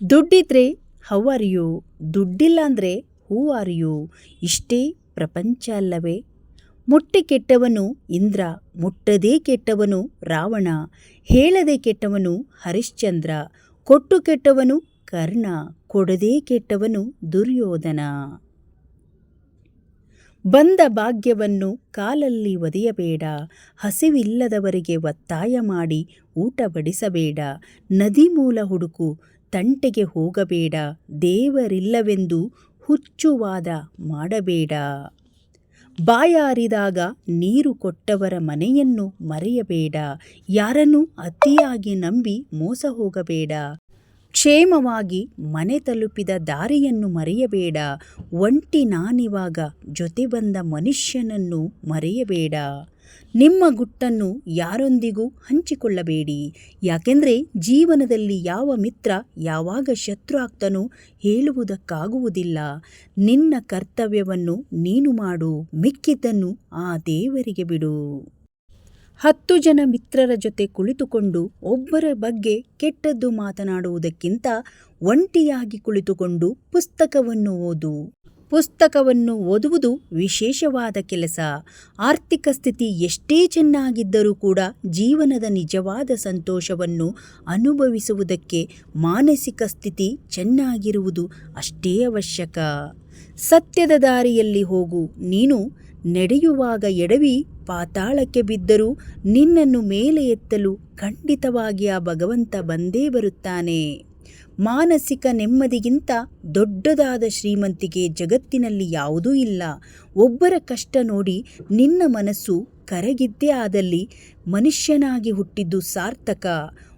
ದುಡ್ಡಿದ್ರೆ how are you ದುಡ್ಡಿಲ್ಲ ಅಂದರೆ who are you ಇಷ್ಟೇ ಪ್ರಪಂಚ ಅಲ್ಲವೇ? ಮುಟ್ಟಿ ಕೆಟ್ಟವನು ಇಂದ್ರ, ಮುಟ್ಟದೇ ಕೆಟ್ಟವನು ರಾವಣ, ಹೇಳದೆ ಕೆಟ್ಟವನು ಹರಿಶ್ಚಂದ್ರ, ಕೊಟ್ಟು ಕೆಟ್ಟವನು ಕರ್ಣ, ಕೊಡದೇ ಕೆಟ್ಟವನು ದುರ್ಯೋಧನ. ಬಂದ ಭಾಗ್ಯವನ್ನು ಕಾಲಲ್ಲಿ ಒದೆಯಬೇಡ, ಹಸಿವಿಲ್ಲದವರಿಗೆ ಒತ್ತಾಯ ಮಾಡಿ ಊಟ ಬಡಿಸಬೇಡ ನದಿ ಮೂಲ ಹುಡುಕು ತಂಟೆಗೆ ಹೋಗಬೇಡ, ದೇವರಿಲ್ಲವೆಂದು ಹುಚ್ಚುವಾದ ಮಾಡಬೇಡ. ಬಾಯಾರಿದಾಗ ನೀರು ಕೊಟ್ಟವರ ಮನೆಯನ್ನು ಮರೆಯಬೇಡ, ಯಾರನ್ನು ಅತಿಯಾಗಿ ನಂಬಿ ಮೋಸ ಹೋಗಬೇಡ. ಕ್ಷೇಮವಾಗಿ ಮನೆ ತಲುಪಿದ ದಾರಿಯನ್ನು ಮರೆಯಬೇಡ, ಒಂಟಿ ನಾನಿವಾಗ ಜೊತೆ ಬಂದ ಮನುಷ್ಯನನ್ನು ಮರೆಯಬೇಡ. ನಿಮ್ಮ ಗುಟ್ಟನ್ನು ಯಾರೊಂದಿಗೂ ಹಂಚಿಕೊಳ್ಳಬೇಡಿ. ಯಾಕೆಂದರೆ ಜೀವನದಲ್ಲಿ ಯಾವ ಮಿತ್ರ ಯಾವಾಗ ಶತ್ರು ಆಗ್ತಾನೋ ಹೇಳುವುದಕ್ಕಾಗುವುದಿಲ್ಲ. ನಿನ್ನ ಕರ್ತವ್ಯವನ್ನು ನೀನು ಮಾಡು, ಮಿಕ್ಕಿದ್ದನ್ನು ಆ ದೇವರಿಗೆ ಬಿಡು. ಹತ್ತು ಜನ ಮಿತ್ರರ ಜೊತೆ ಕುಳಿತುಕೊಂಡು ಒಬ್ಬರ ಬಗ್ಗೆ ಕೆಟ್ಟದ್ದು ಮಾತನಾಡುವುದಕ್ಕಿಂತ ಒಂಟಿಯಾಗಿ ಕುಳಿತುಕೊಂಡು ಪುಸ್ತಕವನ್ನು ಓದು. ಪುಸ್ತಕವನ್ನು ಓದುವುದು ವಿಶೇಷವಾದ ಕೆಲಸ. ಆರ್ಥಿಕ ಸ್ಥಿತಿ ಎಷ್ಟೇ ಚೆನ್ನಾಗಿದ್ದರೂ ಕೂಡ ಜೀವನದ ನಿಜವಾದ ಸಂತೋಷವನ್ನು ಅನುಭವಿಸುವುದಕ್ಕೆ ಮಾನಸಿಕ ಸ್ಥಿತಿ ಚೆನ್ನಾಗಿರುವುದು ಅಷ್ಟೇ ಅವಶ್ಯಕ. ಸತ್ಯದ ದಾರಿಯಲ್ಲಿ ಹೋಗು. ನೀನು ನಡೆಯುವಾಗ ಎಡವಿ, ಪಾತಾಳಕ್ಕೆ ಬಿದ್ದರೂ ನಿನ್ನನ್ನು ಮೇಲೆ ಎತ್ತಲು ಖಂಡಿತವಾಗಿ ಆ ಭಗವಂತ ಬಂದೇ ಬರುತ್ತಾನೆ. ಮಾನಸಿಕ ನೆಮ್ಮದಿಗಿಂತ ದೊಡ್ಡದಾದ ಶ್ರೀಮಂತಿಗೆ ಜಗತ್ತಿನಲ್ಲಿ ಯಾವುದೂ ಇಲ್ಲ. ಒಬ್ಬರ ಕಷ್ಟ ನೋಡಿ ನಿನ್ನ ಮನಸ್ಸು ಕರಗಿದ್ದೇ ಆದಲ್ಲಿ ಮನುಷ್ಯನಾಗಿ ಹುಟ್ಟಿದ್ದು ಸಾರ್ಥಕ.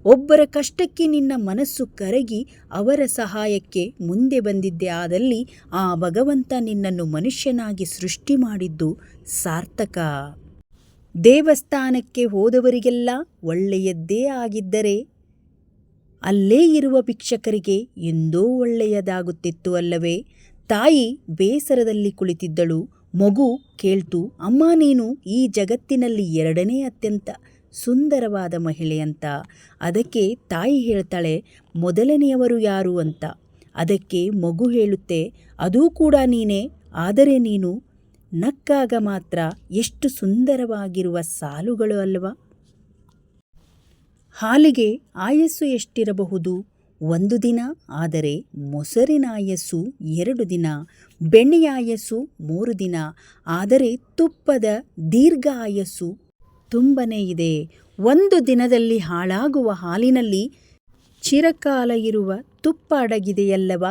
ಒಬ್ಬರ ಕಷ್ಟಕ್ಕೆ ನಿನ್ನ ಮನಸ್ಸು ಕರಗಿ ಅವರ ಸಹಾಯಕ್ಕೆ ಮುಂದೆ ಬಂದಿದ್ದೆ ಆದಲ್ಲಿ ಆ ಭಗವಂತ ನಿನ್ನನ್ನು ಮನುಷ್ಯನಾಗಿ ಸೃಷ್ಟಿ ಮಾಡಿದ್ದು ಸಾರ್ಥಕ. ದೇವಸ್ಥಾನಕ್ಕೆ ಹೋದವರಿಗೆಲ್ಲ ಒಳ್ಳೆಯದ್ದೇ ಆಗಿದ್ದರೆ ಅಲ್ಲೇ ಇರುವ ಭಿಕ್ಷಕರಿಗೆ ಎಂದೋ ಒಳ್ಳೆಯದಾಗುತ್ತಿತ್ತು ಅಲ್ಲವೇ? ತಾಯಿ ಬೇಸರದಲ್ಲಿ ಕುಳಿತಿದ್ದಳು. ಮಗು ಕೇಳ್ತು, ಅಮ್ಮ, ನೀನು ಈ ಜಗತ್ತಿನಲ್ಲಿ ಎರಡನೇ ಅತ್ಯಂತ ಸುಂದರವಾದ ಮಹಿಳೆ ಅಂತ. ಅದಕ್ಕೆ ತಾಯಿ ಹೇಳ್ತಾಳೆ, ಮೊದಲನೆಯವರು ಯಾರು ಅಂತ. ಅದಕ್ಕೆ ಮಗು ಹೇಳುತ್ತೆ, ಅದೂ ಕೂಡ ನೀನೇ, ಆದರೆ ನೀನು ನಕ್ಕಾಗ ಮಾತ್ರ ಎಷ್ಟು ಸುಂದರವಾಗಿರುವ ಸಾಲುಗಳು ಅಲ್ವಾ? ಹಾಲಿಗೆ ಆಯಸ್ಸು ಎಷ್ಟಿರಬಹುದು? ಒಂದು ದಿನ, ಆದರೆ ಮೊಸರಿನ ಆಯಸ್ಸು ಎರಡು ದಿನ, ಬೆಣ್ಣೆಯ ಆಯಸ್ಸು ಮೂರು ದಿನ, ಆದರೆ ತುಪ್ಪದ ದೀರ್ಘ ಆಯಸ್ಸು ತುಂಬನೇ ಇದೆ. ಒಂದು ದಿನದಲ್ಲಿ ಹಾಳಾಗುವ ಹಾಲಿನಲ್ಲಿ ಚಿರಕಾಲ ಇರುವ ತುಪ್ಪ ಅಡಗಿದೆಯಲ್ಲವ?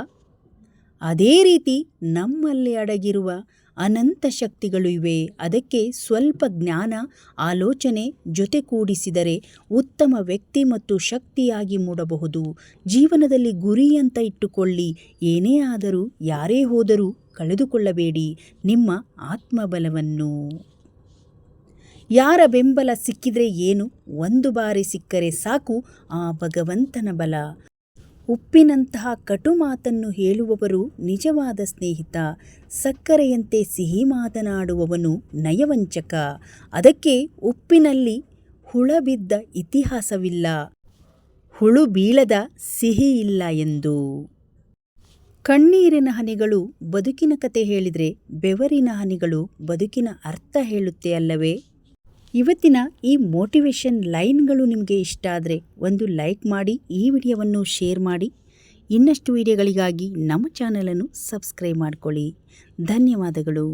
ಅದೇ ರೀತಿ ನಮ್ಮಲ್ಲಿ ಅಡಗಿರುವ ಅನಂತ ಶಕ್ತಿಗಳು ಇವೆ. ಅದಕ್ಕೆ ಸ್ವಲ್ಪ ಜ್ಞಾನ, ಆಲೋಚನೆ ಜೊತೆ ಕೂಡಿಸಿದರೆ ಉತ್ತಮ ವ್ಯಕ್ತಿ ಮತ್ತು ಶಕ್ತಿಯಾಗಿ ಮೂಡಬಹುದು. ಜೀವನದಲ್ಲಿ ಗುರಿ ಅಂತ ಇಟ್ಟುಕೊಳ್ಳಿ. ಏನೇ ಆದರೂ, ಯಾರೇ ಹೋದರೂ ಕಳೆದುಕೊಳ್ಳಬೇಡಿ ನಿಮ್ಮ ಆತ್ಮಬಲವನ್ನು. ಯಾರ ಬೆಂಬಲ ಸಿಕ್ಕಿದರೆ ಏನು? ಒಂದು ಬಾರಿ ಸಿಕ್ಕರೆ ಸಾಕು ಆ ಭಗವಂತನ ಬಲ. ಉಪ್ಪಿನಂತಹ ಕಟು ಮಾತನ್ನು ಹೇಳುವವರು ನಿಜವಾದ ಸ್ನೇಹಿತ, ಸಕ್ಕರೆಯಂತೆ ಸಿಹಿ ಮಾತನಾಡುವವನು ನಯವಂಚಕ. ಅದಕ್ಕೆ ಉಪ್ಪಿನಲ್ಲಿ ಹುಳ ಬಿದ್ದ ಇತಿಹಾಸವಿಲ್ಲ, ಹುಳು ಬೀಳದ ಸಿಹಿ ಇಲ್ಲ ಎಂದು. ಕಣ್ಣೀರಿನ ಹನಿಗಳು ಬದುಕಿನ ಕತೆ ಹೇಳಿದರೆ ಬೆವರಿನ ಹನಿಗಳು ಬದುಕಿನ ಅರ್ಥ ಹೇಳುತ್ತೆ ಅಲ್ಲವೇ? ಇವತ್ತಿನ ಈ ಮೋಟಿವೇಶನ್ ಲೈನ್ಗಳು ನಿಮಗೆ ಇಷ್ಟ ಆದರೆ ಒಂದು ಲೈಕ್ ಮಾಡಿ ಈ ವಿಡಿಯೋವನ್ನು ಶೇರ್ ಮಾಡಿ. ಇನ್ನಷ್ಟು ವಿಡಿಯೋಗಳಿಗಾಗಿ ನಮ್ಮ ಚಾನಲನ್ನು ಸಬ್ಸ್ಕ್ರೈಬ್ ಮಾಡಿಕೊಳ್ಳಿ. ಧನ್ಯವಾದಗಳು.